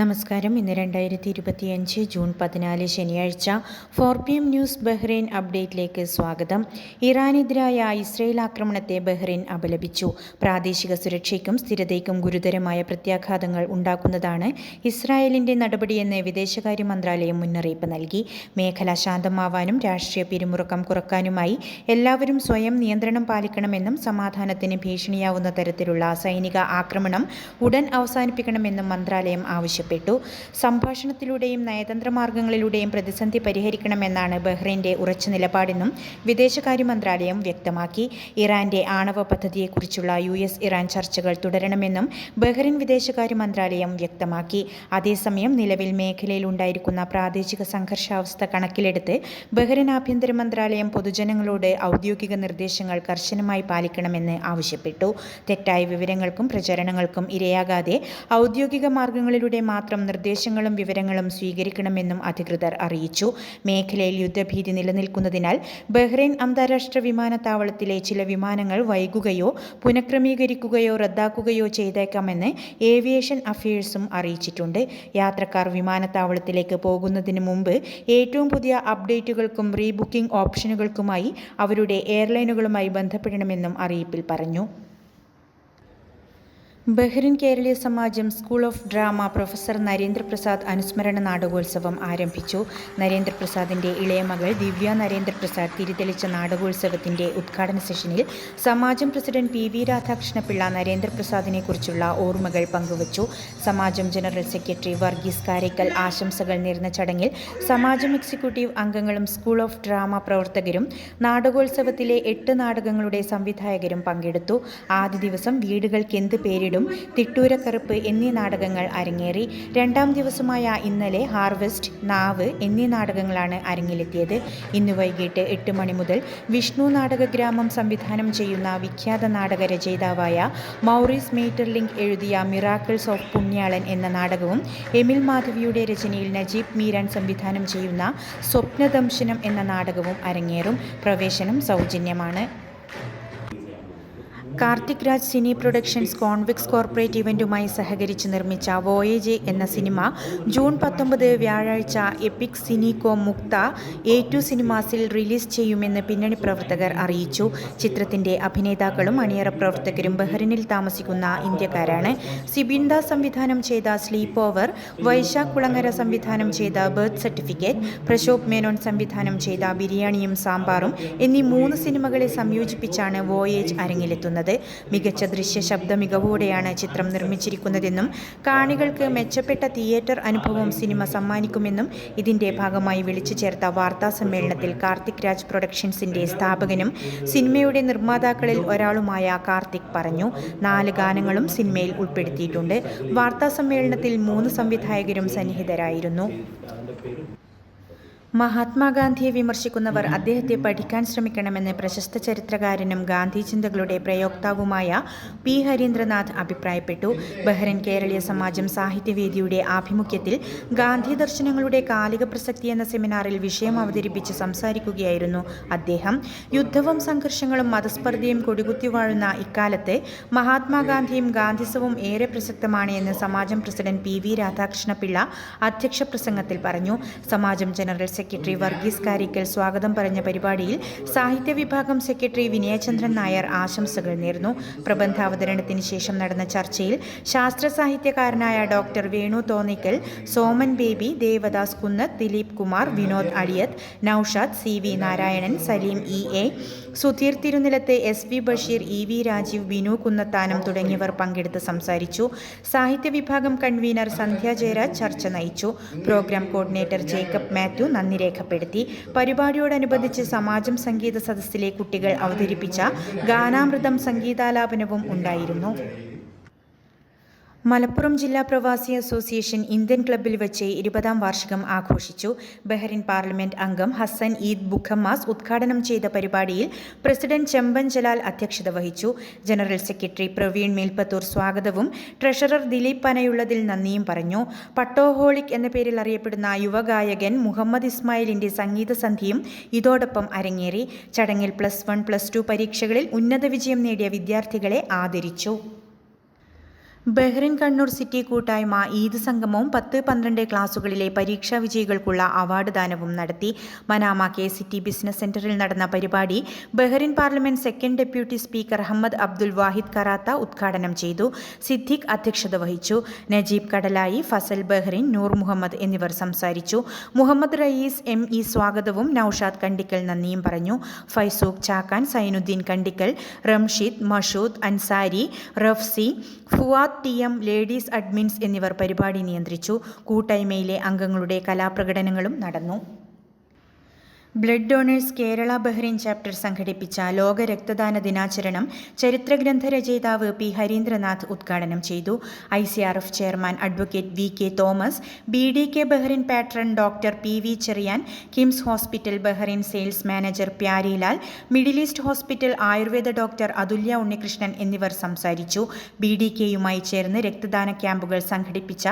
നമസ്കാരം. ഇന്ന് രണ്ടായിരത്തി ഇരുപത്തിയഞ്ച് ജൂൺ പതിനാല് ശനിയാഴ്ച four P M news Bahrain അപ്ഡേറ്റിലേക്ക് സ്വാഗതം. ഇറാനെതിരായ ഇസ്രയേൽ ആക്രമണത്തെ ബഹ്റൈൻ അപലപിച്ചു. പ്രാദേശിക സുരക്ഷയ്ക്കും സ്ഥിരതയ്ക്കും ഗുരുതരമായ പ്രത്യാഘാതങ്ങൾ ഉണ്ടാക്കുന്നതാണ് ഇസ്രായേലിന്റെ നടപടിയെന്ന് വിദേശകാര്യ മന്ത്രാലയം മുന്നറിയിപ്പ് നൽകി. മേഖല ശാന്തമാവാനും രാഷ്ട്രീയ പിരിമുറുക്കം കുറക്കാനുമായി എല്ലാവരും സ്വയം നിയന്ത്രണം പാലിക്കണമെന്നും സമാധാനത്തിന് ഭീഷണിയാവുന്ന തരത്തിലുള്ള സൈനിക ആക്രമണം ഉടൻ അവസാനിപ്പിക്കണമെന്നും മന്ത്രാലയം ആവശ്യപ്പെട്ടു. ആവശ്യപ്പെട്ടു സംഭാഷണത്തിലൂടെയും നയതന്ത്ര മാർഗങ്ങളിലൂടെയും പ്രതിസന്ധി പരിഹരിക്കണമെന്നാണ് ബഹ്റൈന്റെ ഉറച്ച നിലപാടെന്നും വിദേശകാര്യ മന്ത്രാലയം വ്യക്തമാക്കി. ഇറാന്റെ ആണവ പദ്ധതിയെക്കുറിച്ചുള്ള യു എസ് ഇറാൻ ചർച്ചകൾ തുടരണമെന്നും ബഹ്റൈൻ വിദേശകാര്യ മന്ത്രാലയം വ്യക്തമാക്കി. അതേസമയം നിലവിൽ മേഖലയിൽ ഉണ്ടായിരിക്കുന്ന പ്രാദേശിക സംഘർഷാവസ്ഥ കണക്കിലെടുത്ത് ബഹ്റൈൻ ആഭ്യന്തര മന്ത്രാലയം പൊതുജനങ്ങളോട് ഔദ്യോഗിക നിർദ്ദേശങ്ങൾ കർശനമായി പാലിക്കണമെന്ന് ആവശ്യപ്പെട്ടു. തെറ്റായ വിവരങ്ങൾക്കും പ്രചരണങ്ങൾക്കും ഇരയാകാതെ ഔദ്യോഗിക മാർഗങ്ങളിലൂടെ മാത്രം നിർദ്ദേശങ്ങളും വിവരങ്ങളും സ്വീകരിക്കണമെന്നും അധികൃതർ അറിയിച്ചു. മേഖലയിൽ യുദ്ധഭീതി നിലനിൽക്കുന്നതിനാൽ ബഹ്റൈൻ അന്താരാഷ്ട്ര വിമാനത്താവളത്തിലെ ചില വിമാനങ്ങൾ വൈകുകയോ പുനഃക്രമീകരിക്കുകയോ റദ്ദാക്കുകയോ ചെയ്തേക്കാമെന്ന് ഏവിയേഷൻ അഫയേഴ്സും അറിയിച്ചിട്ടുണ്ട്. യാത്രക്കാർ വിമാനത്താവളത്തിലേക്ക് പോകുന്നതിന് മുമ്പ് ഏറ്റവും പുതിയ അപ്ഡേറ്റുകൾക്കും റീബുക്കിംഗ് ഓപ്ഷനുകൾക്കുമായി അവരുടെ എയർലൈനുകളുമായി ബന്ധപ്പെടണമെന്നും അറിയിപ്പിൽ പറഞ്ഞു. Bahrain Keraleeya Samajam school of drama professor Narendraprasad അനുസ്മരണ നാടകോത്സവം ആരംഭിച്ചു. നരേന്ദ്രപ്രസാദിന്റെ ഇളയ മകൾ ദിവ്യ നരേന്ദ്രപ്രസാദ് തിരിതെളിച്ച നാടകോത്സവത്തിന്റെ ഉദ്ഘാടന സെഷനിൽ Samajam president P V Radhakrishnapillai നരേന്ദ്രപ്രസാദിനെ കുറിച്ചുള്ള ഓർമ്മകൾ പങ്കുവച്ചു. സമാജം ജനറൽ സെക്രട്ടറി വർഗീസ് കാരയ്ക്കൽ ആശംസകൾ നേർന്ന ചടങ്ങിൽ സമാജം എക്സിക്യൂട്ടീവ് അംഗങ്ങളും സ്കൂൾ ഓഫ് ഡ്രാമ പ്രവർത്തകരും നാടകോത്സവത്തിലെ എട്ട് നാടകങ്ങളുടെ സംവിധായകരും പങ്കെടുത്തു. ആദ്യ ദിവസം വീടുകൾക്ക് എന്ത് പേരിടും വീടും തിട്ടൂരക്കറുപ്പ് എന്നീ നാടകങ്ങൾ അരങ്ങേറി രണ്ടാം ദിവസമായ ഇന്നലെ ഹാർവെസ്റ്റ് നാവ് എന്നീ നാടകങ്ങളാണ് അരങ്ങിലെത്തിയത്. ഇന്ന് വൈകിട്ട് എട്ട് മണി മുതൽ വിഷ്ണു നാടകഗ്രാമം സംവിധാനം ചെയ്യുന്ന വിഖ്യാത നാടക രചയിതാവായ മൗറീസ് മേറ്റർലിംഗ് എഴുതിയ മിറാക്കിൾസ് ഓഫ് പുണ്യാളൻ എന്ന നാടകവും എമിൽ മാധവിയുടെ രചനയിൽ നജീബ് മീരാൻ സംവിധാനം ചെയ്യുന്ന സ്വപ്നദംശനം എന്ന നാടകവും അരങ്ങേറും. പ്രവേശനം സൗജന്യമാണ്. Karthik Raj cine productions Convix corporate ഇവന്റുമായി സഹകരിച്ച് നിർമ്മിച്ച വോയേജ് എന്ന സിനിമ ജൂൺ പത്തൊമ്പത് വ്യാഴാഴ്ച എപ്പിക് സിനികോ മുക്ത എ ടു സിനിമാസിൽ റിലീസ് ചെയ്യുമെന്ന് പിന്നണി പ്രവർത്തകർ അറിയിച്ചു. ചിത്രത്തിന്റെ അഭിനേതാക്കളും അണിയറ പ്രവർത്തകരും ബഹ്റിനിൽ താമസിക്കുന്ന ഇന്ത്യക്കാരാണ്. സിബിൻദ സംവിധാനം ചെയ്ത സ്ലീപ്പ് ഓവർ വൈശാഖ് കുളങ്ങര സംവിധാനം ചെയ്ത ബർത്ത് സർട്ടിഫിക്കറ്റ് പ്രശോഭ് മേനോൻ സംവിധാനം ചെയ്ത ബിരിയാണിയും സാമ്പാറും എന്നീ മൂന്ന് സിനിമകളെ സംയോജിപ്പിച്ചാണ് വോയേജ് അരങ്ങിലെത്തുന്നത്. പറയുന്നത് മികച്ച ദൃശ്യ ശബ്ദ മികവോടെയാണ് ചിത്രം നിർമ്മിച്ചിരിക്കുന്നതെന്നും കാണികൾക്ക് മെച്ചപ്പെട്ട തിയേറ്റർ അനുഭവം സിനിമ സമ്മാനിക്കുമെന്നും ഇതിന്റെ ഭാഗമായി വിളിച്ചു ചേർത്ത വാർത്താ സമ്മേളനത്തിൽ കാർത്തിക് രാജ് പ്രൊഡക്ഷൻസിന്റെ സ്ഥാപകനും സിനിമയുടെ നിർമ്മാതാക്കളിൽ ഒരാളുമായ കാർത്തിക് പറഞ്ഞു. നാല് ഗാനങ്ങളും സിനിമയിൽ ഉൾപ്പെടുത്തിയിട്ടുണ്ട്. വാർത്താ സമ്മേളനത്തിൽ മൂന്ന് സംവിധായകരും സന്നിഹിതരായിരുന്നു. മഹാത്മാഗാന്ധിയെ വിമർശിക്കുന്നവർ അദ്ദേഹത്തെ പഠിക്കാൻ ശ്രമിക്കണമെന്ന് പ്രശസ്ത ചരിത്രകാരനും ഗാന്ധി ചിന്തകളുടെ പ്രയോക്താവുമായ പി ഹരീന്ദ്രനാഥ് അഭിപ്രായപ്പെട്ടു. ബഹ്റൻ കേരളീയ സമാജം സാഹിത്യവേദിയുടെ ആഭിമുഖ്യത്തിൽ ഗാന്ധി ദർശനങ്ങളുടെ കാലിക പ്രസക്തി എന്ന സെമിനാറിൽ വിഷയം അവതരിപ്പിച്ച് സംസാരിക്കുകയായിരുന്നു അദ്ദേഹം. യുദ്ധവും സംഘർഷങ്ങളും മതസ്പർദ്ധയും കൊടികുത്തി വാഴുന്ന ഇക്കാലത്ത് മഹാത്മാഗാന്ധിയും ഗാന്ധിസവും ഏറെ പ്രസക്തമാണ് എന്ന് Samajam president P V Radhakrishnapillai അധ്യക്ഷ പ്രസംഗത്തിൽ പറഞ്ഞു. സമാജം ജനറൽ സെക്രട്ടറി വർഗീസ് കാരിക്കൽ സ്വാഗതം പറഞ്ഞ പരിപാടിയിൽ സാഹിത്യ വിഭാഗം സെക്രട്ടറി വിനയചന്ദ്രൻ നായർ ആശംസകൾ നേർന്നു. പ്രബന്ധാവതരണത്തിന് ശേഷം നടന്ന ചർച്ചയിൽ ശാസ്ത്ര സാഹിത്യകാരനായ doctor Venu Thonnikkal Soman Baby Devadas Kunnath Dileep Kumar Vinod Adiyath Noushad C V Narayanan Saleem E A Sudheer Thirunilath S V Basheer E V Rajeev Vinu Kunnathanam തുടങ്ങിയവർ പങ്കെടുത്ത് സംസാരിച്ചു. സാഹിത്യ വിഭാഗം കൺവീനർ സന്ധ്യ ജയരാജ് ചർച്ച നയിച്ചു. പ്രോഗ്രാം കോർഡിനേറ്റർ ജേക്കബ് മാത്യു നന്ദി രേഖപ്പെടുത്തി. പരിപാടിയോടനുബന്ധിച്ച് സമാജം സംഗീത സദസ്സിലെ കുട്ടികൾ അവതരിപ്പിച്ച ഗാനാമൃതം സംഗീതാലാപനവും ഉണ്ടായിരുന്നു. മലപ്പുറം ജില്ലാ പ്രവാസി അസോസിയേഷൻ ഇന്ത്യൻ ക്ലബ്ബിൽ വെച്ച് ഇരുപതാം വാർഷികം ആഘോഷിച്ചു. ബഹ്റിൻ പാർലമെന്റ് അംഗം ഹസൻ ഈദ് ബുഖമ്മാസ് ഉദ്ഘാടനം ചെയ്ത പരിപാടിയിൽ പ്രസിഡന്റ് ചെമ്പൻ ജലാൽ അധ്യക്ഷത വഹിച്ചു. ജനറൽ സെക്രട്ടറി പ്രവീൺ മേൽപ്പത്തൂർ സ്വാഗതവും ട്രഷറർ ദിലീപ് പനയുള്ളതിൽ നന്ദിയും പറഞ്ഞു. പട്ടോഹോളിക് എന്ന പേരിൽ അറിയപ്പെടുന്ന യുവഗായകൻ മുഹമ്മദ് ഇസ്മായിലിന്റെ സംഗീത സന്ധ്യയും ഇതോടൊപ്പം അരങ്ങേറി. ചടങ്ങിൽ പ്ലസ് വൺ പ്ലസ് ടു പരീക്ഷകളിൽ ഉന്നത വിജയം നേടിയ വിദ്യാർത്ഥികളെ ആദരിച്ചു. ബഹ്റിൻ കണ്ണൂർ സിറ്റി കൂട്ടായ്മ ഈദ് സംഗമവും പത്ത് പന്ത്രണ്ട് ക്ലാസുകളിലെ പരീക്ഷാ വിജയികൾക്കുള്ള അവാർഡ് ദാനവും നടത്തി. മനാമ കെ സിറ്റി ബിസിനസ് സെന്ററിൽ നടന്ന പരിപാടി Bahrain parliament second deputy speaker Ahmed Abdul Wahid Karatha ഉദ്ഘാടനം ചെയ്തു. സിദ്ദിഖ് അധ്യക്ഷത വഹിച്ചു. നജീബ് കടലായി ഫസൽ ബഹ്റിൻ നൂർ മുഹമ്മദ് എന്നിവർ സംസാരിച്ചു. മുഹമ്മദ് റയീസ് എം ഇ സ്വാഗതവും നൌഷാദ് കണ്ടിക്കൽ നന്ദിയും പറഞ്ഞു. Faizooq Chakkan Zainuddin Kandikkal Ramsheed Mashood Ansari Rafsi Fuad T M ladies admins എന്നിവർ പരിപാടി നിയന്ത്രിച്ചു. കൂട്ടായ്മയിലെ അംഗങ്ങളുടെ കലാപ്രകടനങ്ങളും നടന്നു. Blood donors Kerala Bahrain chapter സംഘടിപ്പിച്ച ലോക രക്തദാന ദിനാചരണം ചരിത്രഗ്രന്ഥ രചയിതാവ് പി ഹരീന്ദ്രനാഥ് ഉദ്ഘാടനം ചെയ്തു. I C R F chairman advocate V K Thomas B D K Bahrain patron doctor P V Cherian KIMS hospital Bahrain sales manager Pyarilal middle east hospital Ayurveda doctor Athulya Unnikrishnan എന്നിവർ സംസാരിച്ചു. B D കെയുമായി ചേർന്ന് രക്തദാന ക്യാമ്പുകൾ സംഘടിപ്പിച്ച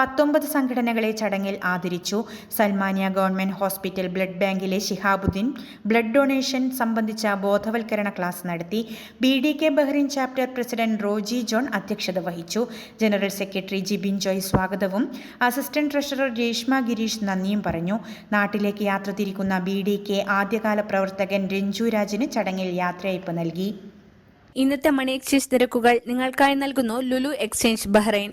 പത്തൊമ്പത് സംഘടനകളെ ചടങ്ങിൽ ആദരിച്ചു. സൽമാനിയ ഗവൺമെന്റ് ഹോസ്പിറ്റൽ ബ്ലഡ് ബാങ്കിലെ ഷിഹാബുദ്ദീൻ ബ്ലഡ് ഡൊണേഷൻ സംബന്ധിച്ച ബോധവൽക്കരണ ക്ലാസ് നടത്തി B D K Bahrain chapter president Roji John അധ്യക്ഷത വഹിച്ചു. ജനറൽ സെക്രട്ടറി ജിബിൻ ജോയ് സ്വാഗതവും. അസിസ്റ്റന്റ് ട്രഷറർ രേഷ്മ ഗിരീഷ് നന്ദിയും പറഞ്ഞു. നാട്ടിലേക്ക് യാത്ര തിരിക്കുന്ന ബി ഡി കെ ആദ്യകാല പ്രവർത്തകൻ രഞ്ജു രാജിന് ചടങ്ങിൽ യാത്രയയപ്പ് നൽകി. ഇന്നത്തെ മണി എക്സ്ചേഞ്ച് നിരക്കുകൾ നിങ്ങൾക്കായി നൽകുന്നു Lulu exchange Bahrain.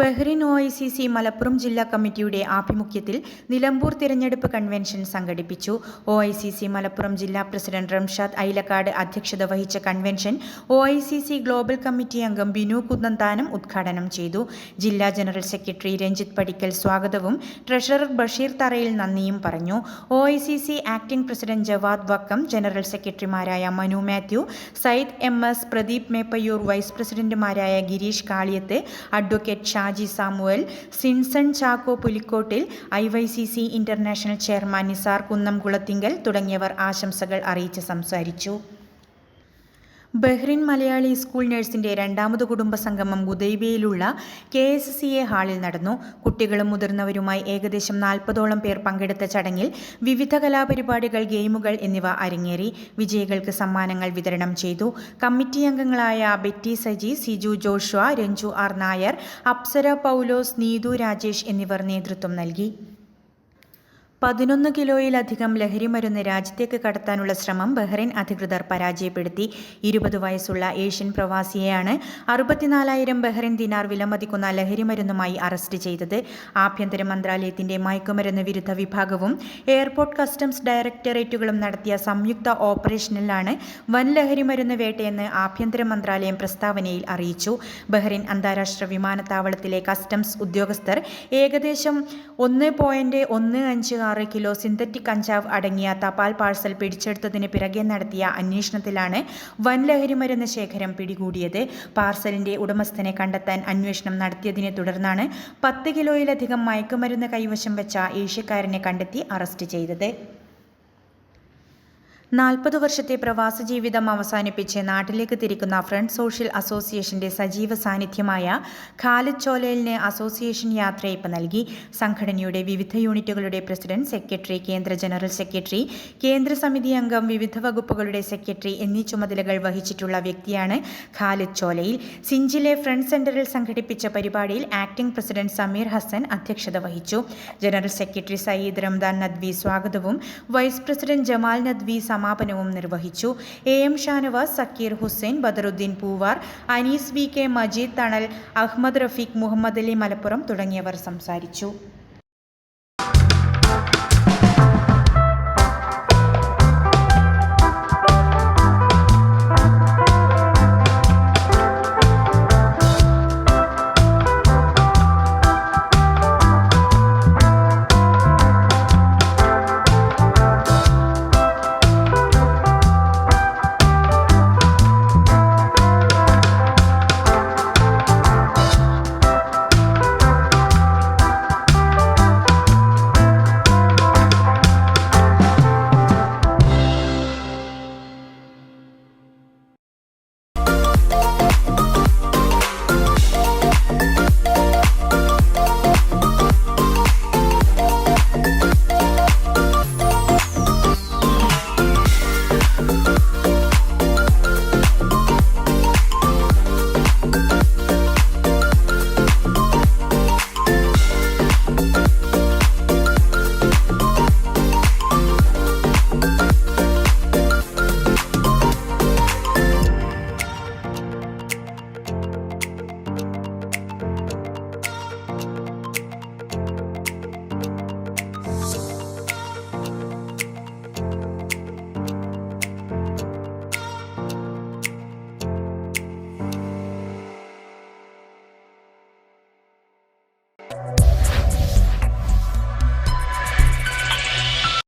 Bahrain O I C C Malappuram ജില്ലാ കമ്മിറ്റിയുടെ ആഭിമുഖ്യത്തിൽ നിലമ്പൂർ തിരഞ്ഞെടുപ്പ് കൺവെൻഷൻ സംഘടിപ്പിച്ചു. O I C C Malappuram ജില്ലാ പ്രസിഡന്റ് റംഷാദ് ഐലക്കാട് അധ്യക്ഷത വഹിച്ച convention O I C C global committee അംഗം ബിനു കുന്നന്താനം ഉദ്ഘാടനം ചെയ്തു. ജില്ലാ ജനറൽ സെക്രട്ടറി രഞ്ജിത്ത് പടിക്കൽ സ്വാഗതവും ട്രഷറർ ബഷീർ തറയിൽ നന്ദിയും പറഞ്ഞു. O I C C acting president Jawad Vakkom general സെക്രട്ടറിമാരായ Manu Mathew Sayed M S Pradeep Meppayyur vice പ്രസിഡന്റുമാരായ Gireesh Kaliyath advocate Shaji Samuel Sinson Chacko Pulikkottil I Y C C international chairman Nisar Kunnamkulathingal തുടങ്ങിയവർ ആശംസകൾ അറിയിച്ച് സംസാരിച്ചു. Bahrain Malayali school നഴ്സിന്റെ രണ്ടാമത് കുടുംബ സംഗമം ഗുദൈബിയയിലുള്ള കെ എസ് സി എ ഹാളിൽ നടന്നു. കുട്ടികളും മുതിർന്നവരുമായി ഏകദേശം നാൽപ്പതോളം പേർ പങ്കെടുത്ത ചടങ്ങിൽ വിവിധ കലാപരിപാടികൾ ഗെയിമുകൾ എന്നിവ അരങ്ങേറി. വിജയികൾക്ക് സമ്മാനങ്ങൾ വിതരണം ചെയ്തു. കമ്മിറ്റി അംഗങ്ങളായ ബെറ്റി സജി സിജു ജോഷുവ രഞ്ജു ആർ നായർ അപ്സര പൗലോസ് നീതു രാജേഷ് എന്നിവർ നേതൃത്വം നൽകി. പതിനൊന്ന് കിലോയിലധികം ലഹരിമരുന്ന് രാജ്യത്തേക്ക് കടത്താനുള്ള ശ്രമം ബഹ്റൈൻ അധികൃതർ പരാജയപ്പെടുത്തി. ഇരുപത് വയസ്സുള്ള ഏഷ്യൻ പ്രവാസിയെയാണ് അറുപത്തിനാലായിരം ബഹ്റൈൻ ദിനാർ വിലമതിക്കുന്ന ലഹരിമരുന്നുമായി അറസ്റ്റ് ചെയ്തത്. ആഭ്യന്തര മന്ത്രാലയത്തിന്റെ മയക്കുമരുന്ന് വിരുദ്ധ വിഭാഗവും എയർപോർട്ട് കസ്റ്റംസ് ഡയറക്ടറേറ്റുകളും നടത്തിയ സംയുക്ത ഓപ്പറേഷനിലാണ് വൻ ലഹരിമരുന്ന് വേട്ടയെന്ന് ആഭ്യന്തര മന്ത്രാലയം പ്രസ്താവനയിൽ അറിയിച്ചു. ബഹ്റൈൻ അന്താരാഷ്ട്ര വിമാനത്താവളത്തിലെ കസ്റ്റംസ് ഉദ്യോഗസ്ഥർ ഏകദേശം ഒന്ന് പോയിന്റ് ഒന്ന് അഞ്ച് ആറ് കിലോ സിന്തറ്റിക് കഞ്ചാവ് അടങ്ങിയ തപാൽ പാഴ്സൽ പിടിച്ചെടുത്തതിന് പിറകെ നടത്തിയ അന്വേഷണത്തിലാണ് വൻ ലഹരിമരുന്ന് ശേഖരം പിടികൂടിയത്. പാർസലിന്റെ ഉടമസ്ഥനെ കണ്ടെത്താൻ അന്വേഷണം നടത്തിയതിനെ തുടർന്നാണ് പത്ത് കിലോയിലധികം മയക്കുമരുന്ന് കൈവശം വെച്ച ഏഷ്യക്കാരനെ കണ്ടെത്തി അറസ്റ്റ് ചെയ്തത്. നാൽപ്പത് വർഷത്തെ പ്രവാസ ജീവിതം അവസാനിപ്പിച്ച് നാട്ടിലേക്ക് തിരിക്കുന്ന ഫ്രണ്ട് സോഷ്യൽ അസോസിയേഷന്റെ സജീവ സാന്നിധ്യമായ ഖാലിദ് ചോലയിലിന് അസോസിയേഷൻ യാത്രയയപ്പ് നൽകി. സംഘടനയുടെ വിവിധ യൂണിറ്റുകളുടെ പ്രസിഡന്റ് സെക്രട്ടറി കേന്ദ്ര ജനറൽ സെക്രട്ടറി കേന്ദ്ര സമിതി അംഗം വിവിധ വകുപ്പുകളുടെ സെക്രട്ടറി എന്നീ ചുമതലകൾ വഹിച്ചിട്ടുള്ള വ്യക്തിയാണ് ഖാലിദ് ചോലയിൽ സിഞ്ചിലെ ഫ്രണ്ട് സെന്ററിൽ സംഘടിപ്പിച്ച പരിപാടിയിൽ ആക്ടിംഗ് പ്രസിഡന്റ് സമീർ ഹസൻ അധ്യക്ഷത വഹിച്ചു. ജനറൽ സെക്രട്ടറി സയ്യിദ് റംദാൻ നദ്വി സ്വാഗതവും വൈസ് പ്രസിഡന്റ് ജമാൽ നദ്വി സമാപനവും നിർവഹിച്ചു. A. M. Shanavas Sakkeer Hussain Badaruddin Poovar Anees V. K. Majeed Thanal Ahmed Rafeeq Muhammad Ali Malappuram തുടങ്ങിയവർ സംസാരിച്ചു.